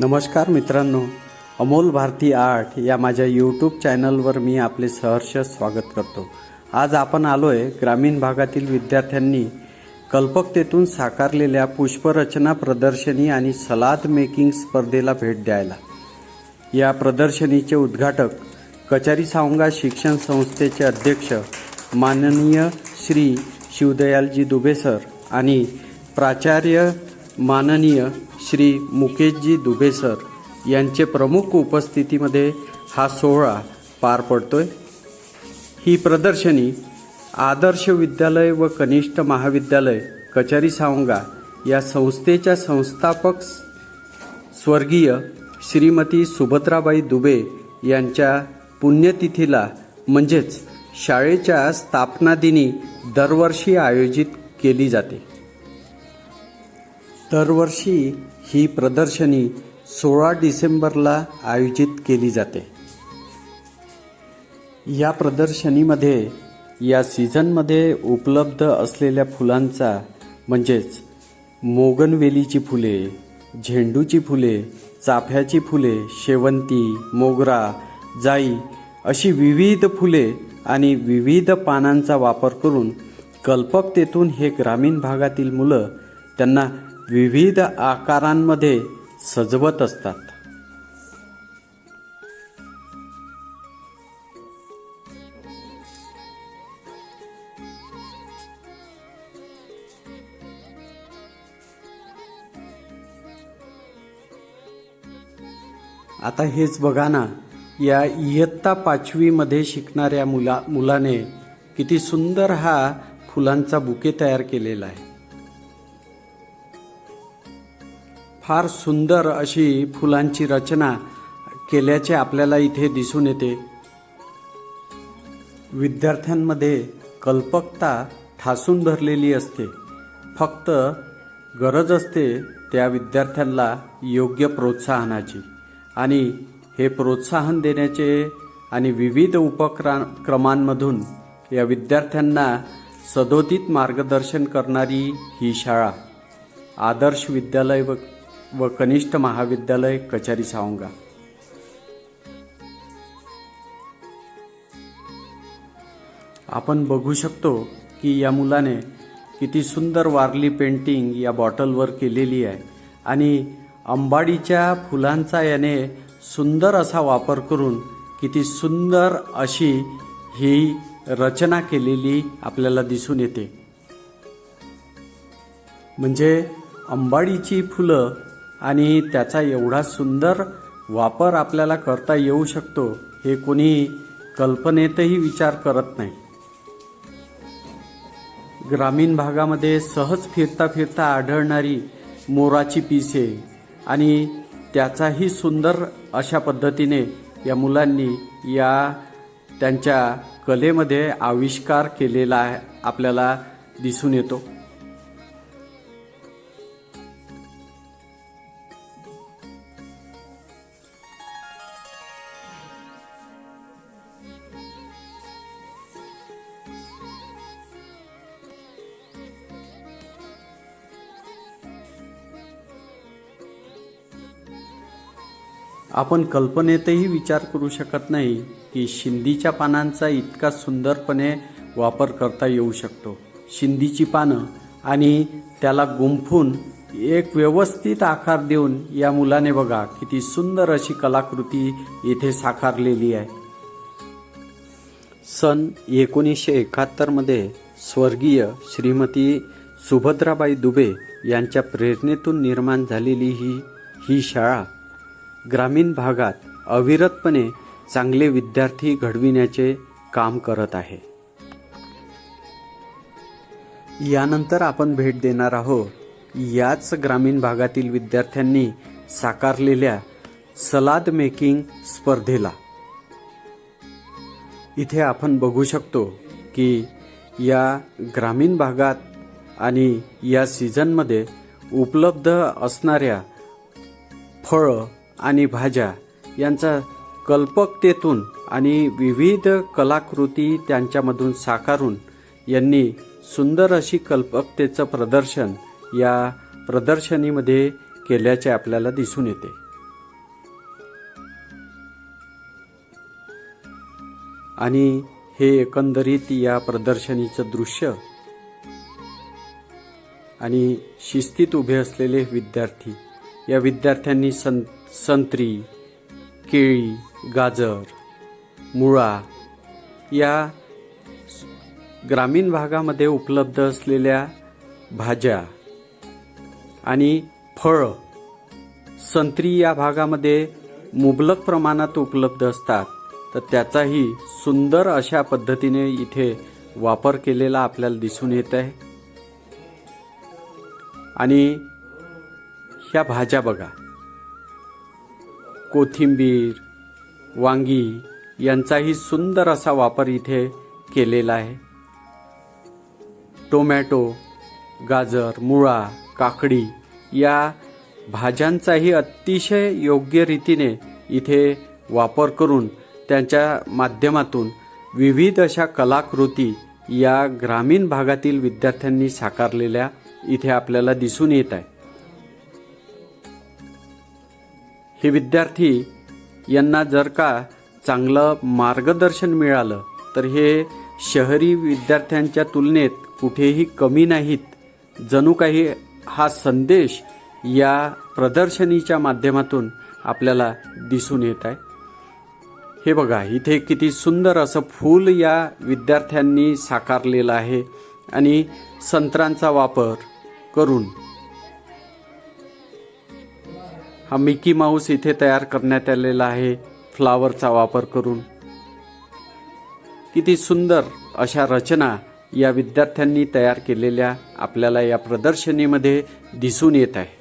नमस्कार मित्रांनो अमोल भारती आर्ट या माझ्या यूट्यूब चॅनलवर मी आपले सहर्ष स्वागत करतो. आज आपण आलो आहे ग्रामीण भागातील विद्यार्थ्यांनी कल्पकतेतून साकारलेल्या पुष्परचना प्रदर्शनी आणि सलाद मेकिंग स्पर्धेला भेट द्यायला. या प्रदर्शनीचे उद्घाटक कचारी सावंगा शिक्षण संस्थेचे अध्यक्ष माननीय श्री शिवदयालजी दुबे सर आणि प्राचार्य माननीय श्री मुकेशजी दुबे सर यांचे प्रमुख उपस्थितीमध्ये हा सोहळा पार पडतोय. ही प्रदर्शनी आदर्श विद्यालय व कनिष्ठ महाविद्यालय कचारी सावंगा या संस्थेच्या संस्थापक स्वर्गीय श्रीमती सुभद्राबाई दुबे यांच्या पुण्यतिथीला म्हणजेच शाळेच्या स्थापनादिनी दरवर्षी आयोजित केली जाते. दरवर्षी ही प्रदर्शनी सोळा डिसेंबरला आयोजित केली जाते. या प्रदर्शनीमध्ये या सीझनमध्ये उपलब्ध असलेल्या फुलांचा म्हणजेच मोगनवेलीची फुले झेंडूची फुले चाफ्याची फुले शेवंती मोगरा जाई अशी विविध फुले आणि विविध पानांचा वापर करून कल्पकतेतून हे ग्रामीण भागातील मुलं त्यांना विविध आकारांमध्ये सजवत असतात. आता हेच बघा ना या इयत्ता पाचवीमध्ये शिकणाऱ्या मुला मुलाने किती सुंदर हा फुलांचा बुके तयार केलेला आहे. फार सुंदर अशी फुलांची रचना केल्याचे आपल्याला इथे दिसून येते. विद्यार्थ्यांमध्ये कल्पकता ठासून भरलेली असते. फक्त गरज असते त्या विद्यार्थ्यांना योग्य प्रोत्साहनाची. आणि हे प्रोत्साहन देण्याचे आणि विविध उपक्रा क्रमांमधून या विद्यार्थ्यांना सदोदित मार्गदर्शन करणारी ही शाळा आदर्श विद्यालय व व कनिष्ठ महाविद्यालय कचारी सावंगा. आपण बघू शकतो की या मुलाने किती सुंदर वारली पेंटिंग या बॉटलवर केलेली आहे आणि अंबाडीच्या फुलांचा याने सुंदर असा वापर करून किती सुंदर अशी ही रचना केलेली आपल्याला दिसून येते. म्हणजे अंबाडीची फुलं आणि त्याचा एवढा सुंदर वापर आपल्याला करता येऊ शकतो हे कोणी कल्पनेतही विचार करत नाही. ग्रामीण भागामध्ये सहज फिरता फिरता आढळणारी मोराची पिसे आणि त्याचाही सुंदर अशा पद्धतीने या मुलांनी या त्यांच्या कलेमध्ये आविष्कार केलेला आहे आपल्याला दिसून येतो. आपण कल्पनेतही विचार करू शकत नाही की शिंदीच्या पानांचा इतका सुंदरपणे वापर करता येऊ शकतो. शिंदीची पानं आणि त्याला गुंफून एक व्यवस्थित आकार देऊन या मुलाने बघा किती सुंदर अशी कलाकृती येथे साकारलेली आहे. सन एकोणीसशे एकाहत्तरमध्ये स्वर्गीय श्रीमती सुभद्राबाई दुबे यांच्या प्रेरणेतून निर्माण झालेली ही ही शाळा ग्रामीण भागात अविरतपणे चांगले विद्यार्थी घडविण्याचे काम करत आहे. यानंतर आपण भेट देणार आहोत याच ग्रामीण भागातील विद्यार्थ्यांनी साकारलेल्या सलाद मेकिंग स्पर्धेला. इथे आपण बघू शकतो की या ग्रामीण भागात आणि या सीझनमध्ये उपलब्ध असणाऱ्या फळं आणि भाज्या यांचा कल्पकतेतून आणि विविध कलाकृती त्यांच्यामधून साकारून यांनी सुंदर अशी कल्पकतेचं प्रदर्शन या प्रदर्शनीमध्ये केल्याचे आपल्याला दिसून येते. आणि हे एकंदरीत या प्रदर्शनीचं दृश्य आणि शिस्तीत उभे असलेले विद्यार्थी या विद्यार्थ्यांनी सं संत्री केळी गाजर मुळा या ग्रामीण भागामध्ये उपलब्ध असलेल्या भाज्या आणि फळं संत्री या भागामध्ये मुबलक प्रमाणात उपलब्ध असतात. तर त्याचाही सुंदर अशा पद्धतीने इथे वापर केलेला आपल्याला दिसून येत आहे. आणि ह्या भाज्या बघा. कोथिंबीर वांगी यांचाही सुंदर असा वापर इथे केलेला आहे. टोमॅटो गाजर मुळा काकडी या भाज्यांचाही अतिशय योग्य रीतीने इथे वापर करून त्यांच्या माध्यमातून विविध अशा कलाकृती या ग्रामीण भागातील विद्यार्थ्यांनी साकारलेल्या इथे आपल्याला दिसून येत आहे हे विद्यार्थी यांना जर का चांगलं मार्गदर्शन मिळालं तर हे शहरी विद्यार्थ्यांच्या तुलनेत कुठेही कमी नाहीत. जणू काही हा संदेश या प्रदर्शनीच्या माध्यमातून आपल्याला दिसून येत आहे. हे बघा इथे किती सुंदर असं फूल या विद्यार्थ्यांनी साकारलेलं आहे आणि संत्रांचा वापर करून हा मिकी माऊस इथे तयार करण्यात आलेला आहे फ्लावरचा वापर करून. किती सुंदर अशा रचना या विद्यार्थ्यांनी तयार केलेल्या आपल्याला या प्रदर्शनीमध्ये दिसून येत आहे.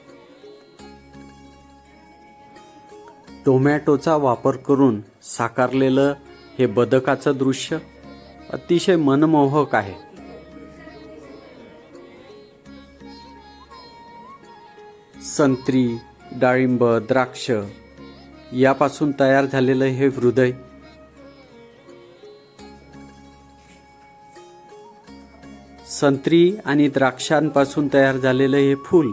टोमॅटोचा वापर करून साकारलेलं हे बदकाचं दृश्य अतिशय मनमोहक आहे. संत्री डाळिंब द्राक्ष यापासून तयार झालेलं हे हृदय. संत्री आणि द्राक्षांपासून तयार झालेलं हे फूल.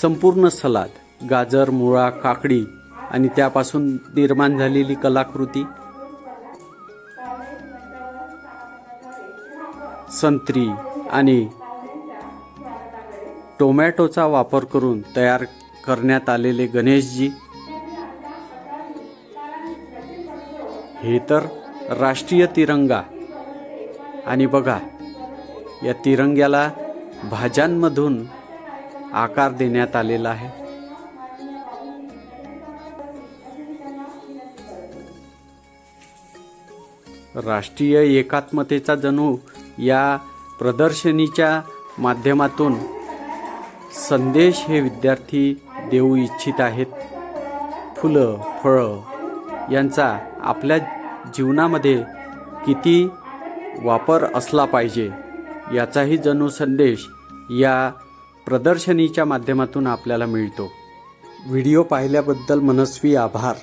संपूर्ण सलाद गाजर मुळा काकडी आणि त्यापासून निर्माण झालेली कलाकृती. संत्री आणि टोमॅटोचा वापर करून तयार करण्यात आलेले गणेशजी. हे तर राष्ट्रीय तिरंगा. आणि बघा या तिरंग्याला भाज्यांमधून आकार देण्यात आलेला आहे. राष्ट्रीय एकात्मतेचा जणू या प्रदर्शनीच्या माध्यमातून संदेश हे विद्यार्थी देऊ इच्छित आहेत. फुलं फळं यांचा आपल्या जीवनामध्ये किती वापर असला पाहिजे याचाही जणू संदेश या प्रदर्शनीच्या माध्यमातून आपल्याला मिळतो. व्हिडिओ पाहिल्याबद्दल मनस्वी आभार.